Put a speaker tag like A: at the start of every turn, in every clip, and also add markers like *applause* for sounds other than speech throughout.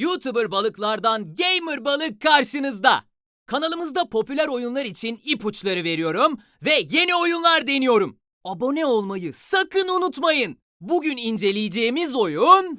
A: YouTuber balıklardan Gamer Balık karşınızda. Kanalımızda popüler oyunlar için ipuçları veriyorum ve yeni oyunlar deniyorum. Abone olmayı sakın unutmayın. Bugün inceleyeceğimiz oyun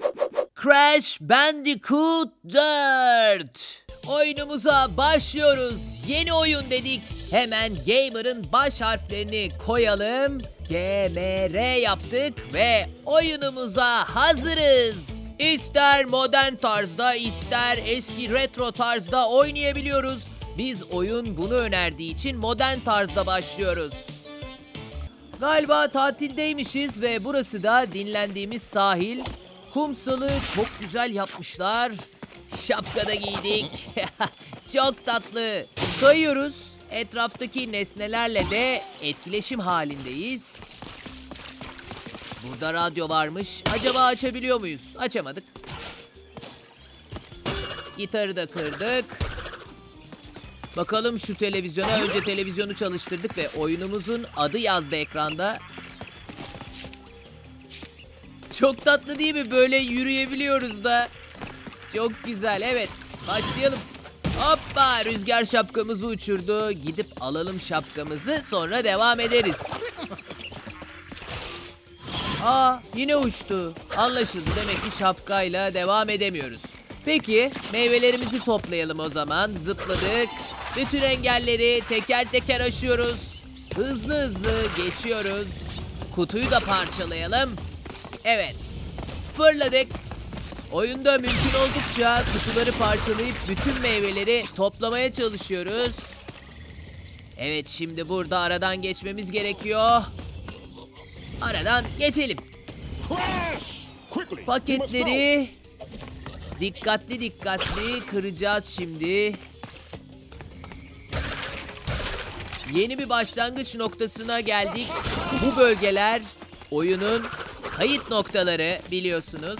A: Crash Bandicoot 4. Oyunumuza başlıyoruz. Yeni oyun dedik. Hemen Gamer'ın baş harflerini koyalım. GMR yaptık ve oyunumuza hazırız. İster modern tarzda ister eski retro tarzda oynayabiliyoruz. Biz oyun bunu önerdiği için modern tarzda başlıyoruz. Galiba tatildeymişiz ve burası da dinlendiğimiz sahil. Kumsalı çok güzel yapmışlar. Şapka da giydik. *laughs* çok tatlı. Kayıyoruz. Etraftaki nesnelerle de etkileşim halindeyiz. Burada radyo varmış. Acaba açabiliyor muyuz? Açamadık. Gitarı da kırdık. Bakalım şu televizyona önce televizyonu çalıştırdık ve oyunumuzun adı yazdı ekranda. Çok tatlı değil mi? Böyle yürüyebiliyoruz da. Çok güzel. Evet. Başlayalım. Hoppa! Rüzgar şapkamızı uçurdu. Gidip alalım şapkamızı sonra devam ederiz. Aa yine uçtu. Anlaşıldı. Demek ki şapkayla devam edemiyoruz. Peki meyvelerimizi toplayalım o zaman. Zıpladık. Bütün engelleri teker teker aşıyoruz. Hızlı hızlı geçiyoruz. Kutuyu da parçalayalım. Evet. Fırladık. Oyunda mümkün oldukça kutuları parçalayıp bütün meyveleri toplamaya çalışıyoruz. Evet şimdi burada aradan geçmemiz gerekiyor. Aradan geçelim. Paketleri dikkatli dikkatli kıracağız şimdi. Yeni bir başlangıç noktasına geldik. Bu bölgeler oyunun kayıt noktaları biliyorsunuz.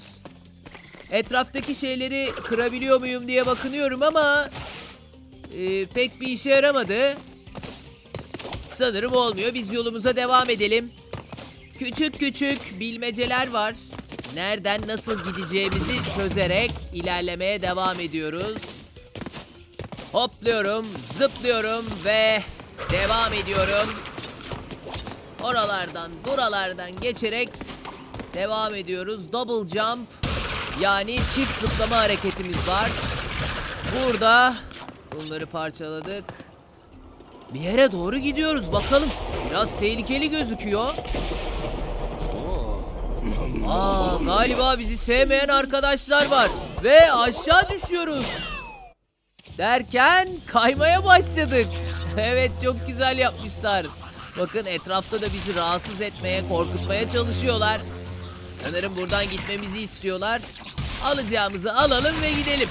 A: Etraftaki şeyleri kırabiliyor muyum diye bakınıyorum ama e, pek bir işe yaramadı. Sanırım olmuyor. Biz yolumuza devam edelim. Küçük küçük bilmeceler var. Nereden nasıl gideceğimizi çözerek ilerlemeye devam ediyoruz. Hopluyorum, zıplıyorum ve devam ediyorum. Oralardan, buralardan geçerek devam ediyoruz. Double jump yani çift zıplama hareketimiz var. Burada bunları parçaladık. Bir yere doğru gidiyoruz bakalım. Biraz tehlikeli gözüküyor. Aa, galiba bizi sevmeyen arkadaşlar var. Ve aşağı düşüyoruz. Derken kaymaya başladık. *laughs* evet çok güzel yapmışlar. Bakın etrafta da bizi rahatsız etmeye, korkutmaya çalışıyorlar. Sanırım buradan gitmemizi istiyorlar. Alacağımızı alalım ve gidelim.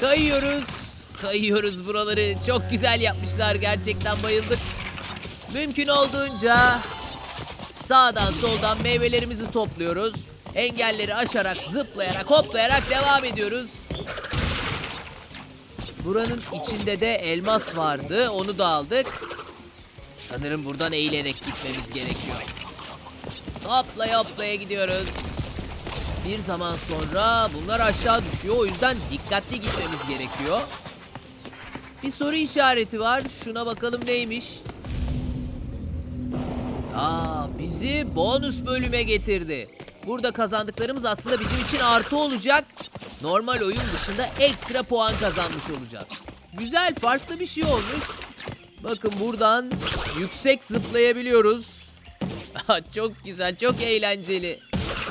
A: Kayıyoruz. Kayıyoruz buraları. Çok güzel yapmışlar. Gerçekten bayıldık. Mümkün olduğunca sağdan soldan meyvelerimizi topluyoruz. Engelleri aşarak, zıplayarak, hoplayarak devam ediyoruz. Buranın içinde de elmas vardı. Onu da aldık. Sanırım buradan eğilerek gitmemiz gerekiyor. Hoplaya hoplaya gidiyoruz. Bir zaman sonra bunlar aşağı düşüyor. O yüzden dikkatli gitmemiz gerekiyor. Bir soru işareti var. Şuna bakalım neymiş. Aa, bizi bonus bölüme getirdi. Burada kazandıklarımız aslında bizim için artı olacak. Normal oyun dışında ekstra puan kazanmış olacağız. Güzel, farklı bir şey olmuş. Bakın buradan yüksek zıplayabiliyoruz. *laughs* çok güzel, çok eğlenceli.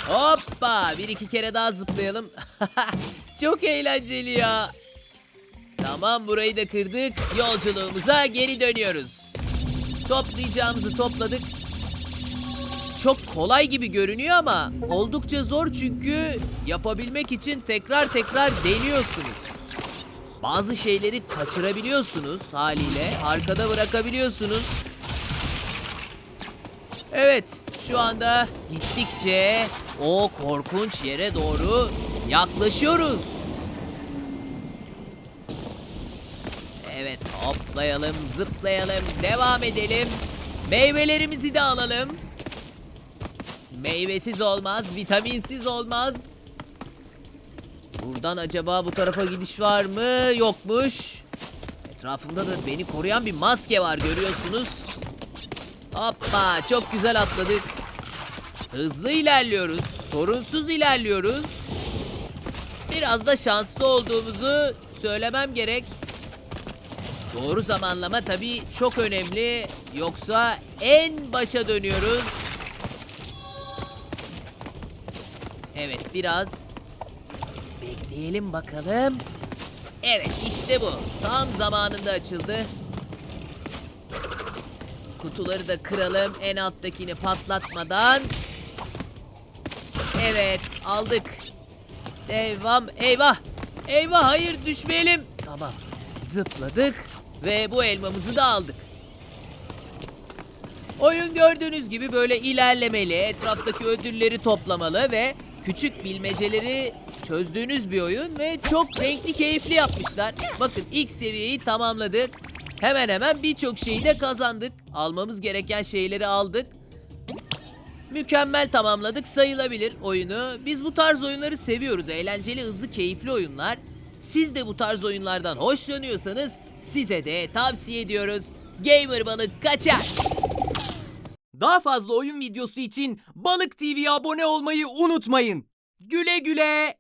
A: Hoppa! Bir iki kere daha zıplayalım. *laughs* çok eğlenceli ya. Tamam burayı da kırdık. Yolculuğumuza geri dönüyoruz. Toplayacağımızı topladık. Çok kolay gibi görünüyor ama oldukça zor çünkü yapabilmek için tekrar tekrar deniyorsunuz. Bazı şeyleri kaçırabiliyorsunuz haliyle. Arkada bırakabiliyorsunuz. Evet, şu anda gittikçe o korkunç yere doğru yaklaşıyoruz. Evet, hoplayalım, zıplayalım, devam edelim. Meyvelerimizi de alalım. Meyvesiz olmaz, vitaminsiz olmaz. Buradan acaba bu tarafa gidiş var mı? Yokmuş. Etrafımda da beni koruyan bir maske var görüyorsunuz. Hoppa çok güzel atladık. Hızlı ilerliyoruz. Sorunsuz ilerliyoruz. Biraz da şanslı olduğumuzu söylemem gerek. Doğru zamanlama tabii çok önemli. Yoksa en başa dönüyoruz. Evet biraz bekleyelim bakalım. Evet işte bu. Tam zamanında açıldı. Kutuları da kıralım en alttakini patlatmadan. Evet aldık. Devam. Eyvah. Eyvah hayır düşmeyelim. Tamam. Zıpladık ve bu elmamızı da aldık. Oyun gördüğünüz gibi böyle ilerlemeli, etraftaki ödülleri toplamalı ve küçük bilmeceleri çözdüğünüz bir oyun ve çok renkli, keyifli yapmışlar. Bakın ilk seviyeyi tamamladık. Hemen hemen birçok şeyi de kazandık. Almamız gereken şeyleri aldık. Mükemmel tamamladık sayılabilir oyunu. Biz bu tarz oyunları seviyoruz. Eğlenceli, hızlı, keyifli oyunlar. Siz de bu tarz oyunlardan hoşlanıyorsanız size de tavsiye ediyoruz. Gamer balık kaçar.
B: Daha fazla oyun videosu için Balık TV'ye abone olmayı unutmayın. Güle güle.